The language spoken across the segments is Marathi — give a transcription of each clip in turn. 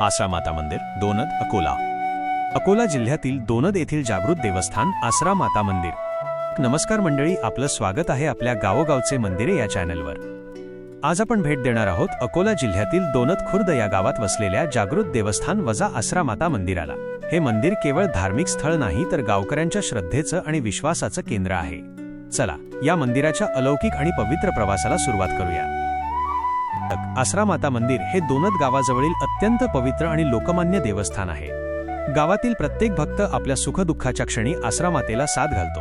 आसरा माता मंदिर दोनद अकोला. अकोला जिल्ह्यातील दोनद येथील जागृत देवस्थान आसरा माता मंदिर. नमस्कार मंडळी आपलं स्वागत आहे आपल्या गावोगावचे मंदिरे या चॅनलवर. आज आपण भेट देणार आहोत अकोला जिल्ह्यातील दोनद खुर्द या गावात वसलेल्या जागृत देवस्थान वजा आसरा माता मंदिराला. हे मंदिर केवळ धार्मिक स्थळ नाही तर गावकऱ्यांच्या श्रद्धेचं आणि विश्वासाचं केंद्र आहे. चला या मंदिराच्या अलौकिक आणि पवित्र प्रवासाला सुरुवात करूया. आसरामाता मंदिर हे दोनद गावाजवळील अत्यंत पवित्र आणि लोकमान्य देवस्थान आहे. गावातील प्रत्येक भक्त आपल्या सुखदुःखाच्या क्षणी आसरामातेला साथ घालतो.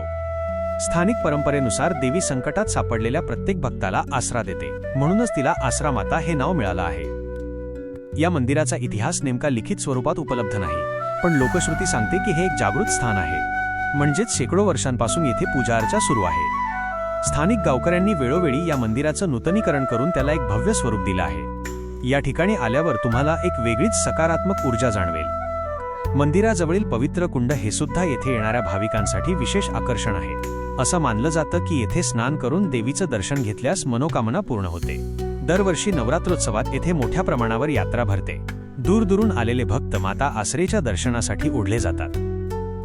स्थानिक परंपरेनुसार देवी संकटात सापडलेल्या प्रत्येक भक्ताला आसरा देते. म्हणूनच तिला आसरा माता हे नाव मिळालं आहे. या मंदिराचा इतिहास नेमका लिखित स्वरूपात उपलब्ध नाही पण लोकश्रुती सांगते की हे एक जागृत स्थान आहे. म्हणजेच शेकडो वर्षांपासून येथे पूजाअर्चा सुरू आहे. स्थानिक गावकऱ्यांनी वेळोवेळी या मंदिराचं नूतनीकरण करून त्याला एक भव्य स्वरूप दिलं आहे. या ठिकाणी आल्यावर तुम्हाला एक वेगळीच सकारात्मक ऊर्जा जाणवेल. मंदिराजवळील पवित्र कुंड हे सुद्धा येथे येणाऱ्या भाविकांसाठी विशेष आकर्षण आहे. असं मानलं जातं की येथे स्नान करून देवीचं दर्शन घेतल्यास मनोकामना पूर्ण होते. दरवर्षी नवरात्रोत्सवात येथे मोठ्या प्रमाणावर यात्रा भरते. दूरदूरून आलेले भक्त माता आसरेच्या दर्शनासाठी ओढले जातात.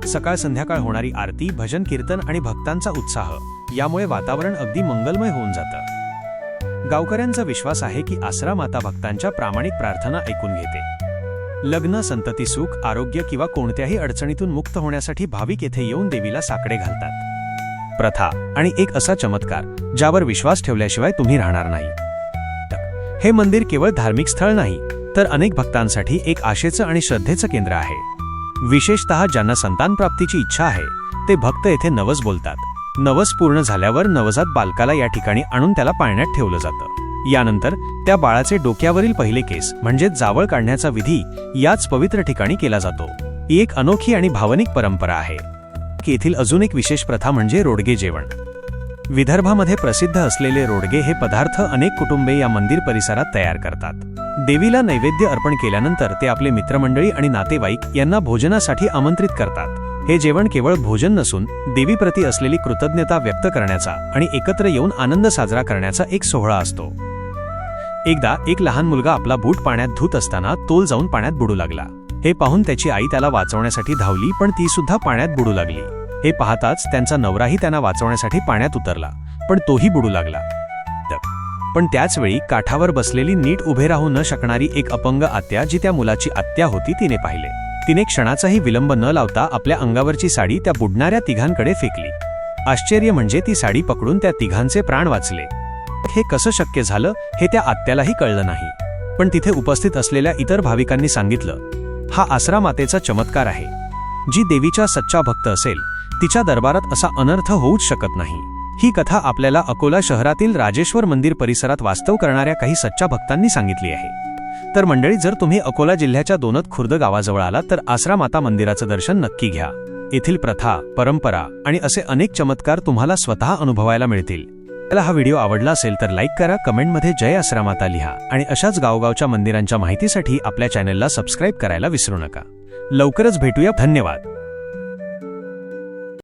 सकाळ संध्याकाळ होणारी आरती भजन कीर्तन आणि भक्तांचा उत्साह. यामुळे वातावरण अगदी मंगलमय होऊन जातं. गावकऱ्यांचा विश्वास आहे की आसरा माता भक्तांच्या प्रामाणिक प्रार्थना ऐकून घेते. लग्न संतती सुख आरोग्य किंवा कोणत्याही अडचणीतून मुक्त होण्यासाठी भाविक येथे येऊन देवीला साकडे घालतात. प्रथा आणि एक असा चमत्कार ज्यावर विश्वास ठेवल्याशिवाय तुम्ही राहणार नाही. हे मंदिर केवळ धार्मिक स्थळ नाही तर अनेक भक्तांसाठी एक आशेचं आणि श्रद्धेचं केंद्र आहे. विशेषतः ज्यांना संतान प्राप्तीची इच्छा आहे ते भक्त येथे नवस बोलतात. नवस पूर्ण झाल्यावर नवजात बालकाला या ठिकाणी आणून त्याला पाळण्यात ठेवलं जातं. यानंतर त्या बाळाचे डोक्यावरील पहिले केस म्हणजे जावळ काढण्याचा विधी याच पवित्र ठिकाणी केला जातो. ही एक अनोखी आणि भावनिक परंपरा आहे. येथील अजून एक विशेष प्रथा म्हणजे रोडगे जेवण. विदर्भामध्ये प्रसिद्ध असलेले रोडगे हे पदार्थ अनेक कुटुंबे या मंदिर परिसरात तयार करतात. देवीला नैवेद्य अर्पण केल्यानंतर ते आपले मित्रमंडळी आणि नातेवाईक यांना भोजनासाठी आमंत्रित करतात. हे जेवण केवळ भोजन नसून देवीप्रती असलेली कृतज्ञता व्यक्त करण्याचा आणि एकत्र येऊन आनंद साजरा करण्याचा एक सोहळा असतो. एकदा एक लहान मुलगा आपला बूट पाण्यात धुत असताना तोल जाऊन पाण्यात बुडू लागला. हे पाहून त्याची आई त्याला वाचवण्यासाठी धावली पण ती सुद्धा पाण्यात बुडू लागली. हे पाहताच त्यांचा नवराही त्यांना वाचवण्यासाठी पाण्यात उतरला पण तोही बुडू लागला. पण त्याचवेळी काठावर बसलेली नीट उभे राहू न शकणारी एक अपंग आत्या जी त्या मुलाची आत्या होती तिने पाहिले. तिने क्षणाचाही विलंब न लावता आपल्या अंगावरची साडी त्या बुडणाऱ्या तिघांकडे फेकली. आश्चर्य म्हणजे ती साडी पकडून त्या तिघांचे प्राण वाचले. हे कसं शक्य झालं हे त्या आत्यालाही कळलं नाही. पण तिथे उपस्थित असलेल्या इतर भाविकांनी सांगितलं हा आसरा मातेचा चमत्कार आहे. जी देवीच्या सच्चा भक्त असेल तिच्या दरबारात असा अनर्थ होऊच शकत नाही. ही कथा आपल्याला अकोला शहरातील राजेश्वर मंदिर परिसरात वास्तव करणाऱ्या काही सच्चा भक्तांनी सांगितली आहे. तर मंडळी जर तुम्ही अकोला जिल्ह्याच्या दोनत खुर्द गावाजवळ आलात तर आसरा माता मंदिराचं दर्शन नक्की घ्या. येथील प्रथा परंपरा आणि असे अनेक चमत्कार तुम्हाला स्वतः अनुभवायला मिळतील. त्याला हा व्हिडिओ आवडला असेल तर लाईक करा कमेंटमध्ये जय आसरा माता लिहा आणि अशाच गावगावच्या मंदिरांच्या माहितीसाठी आपल्या चॅनलला सबस्क्राईब करायला विसरू नका. लवकरच भेटूया धन्यवाद!